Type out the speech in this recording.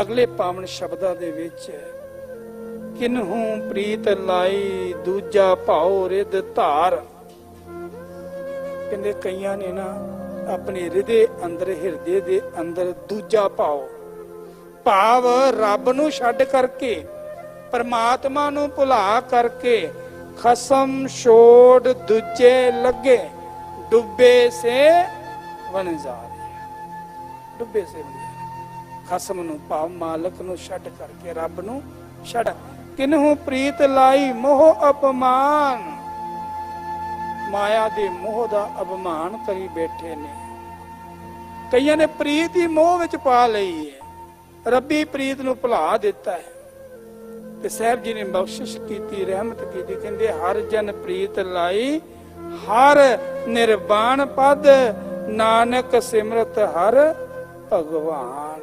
ਅਗਲੇ ਪਾਵਨ ਸ਼ਬਦਾਂ ਦੇ ਵਿੱਚ ਕਿਨਹੂ ਪ੍ਰੀਤ ਲਾਈ ਦੂਜਾ ਭਾਉ ਰਿਦ ਧਾਰ। ਕਹਿੰਦੇ ਕਈਆਂ ਨੇ ਨਾ ਆਪਣੇ ਹਿਰਦੇ ਅੰਦਰ, ਹਿਰਦੇ ਦੇ ਅੰਦਰ ਦੂਜਾ ਭਾਉ, ਭਾਵ ਰੱਬ ਨੂੰ ਛੱਡ ਕਰਕੇ, ਪਰਮਾਤਮਾ ਨੂੰ ਭੁਲਾ ਕਰਕੇ ਖਸਮ ਛੋੜ ਦੂਜੇ ਲੱਗੇ, ਡੁੱਬੇ ਸੇ ਵਣਜ਼ਾਰੇ ਡੁੱਬੇ ਸੇ ਵਣਜ਼ਾਰੇ ਖਸਮ ਨੂੰ ਭਾਵ ਮਾਲਕ ਨੂੰ ਛੱਡ ਕਰਕੇ ਰੱਬ ਨੂੰ ਛੱਡ। ਕਿਨਹੂ ਪ੍ਰੀਤ ਲਾਈ ਮੋਹ ਅਪਮਾਨ? ਮਾਇਆ ਦੇ ਮੋਹ ਦਾ ਅਪਮਾਨ ਕਰੀ ਬੈਠੇ ਨੇ। ਕਈਆਂ ਨੇ ਪ੍ਰੀਤ ਹੀ ਮੋਹ ਵਿੱਚ ਪਾ ਲਈ ਹੈ ਰੱਬੀ ਪ੍ਰੀਤ ਨੂੰ ਭੁਲਾ ਦਿੱਤਾ ਹੈ। ਤੇ ਸਾਹਿਬ ਜੀ ਨੇ ਬਖਸ਼ਿਸ਼ ਕੀਤੀ, ਰਹਿਮਤ ਕੀਤੀ, ਕਹਿੰਦੇ, ਹਰ ਜਨ ਪ੍ਰੀਤ ਲਾਈ, ਹਰ ਨਿਰਵਾਣ ਪਦ, ਨਾਨਕ ਸਿਮਰਤ ਹਰ ਭਗਵਾਨ।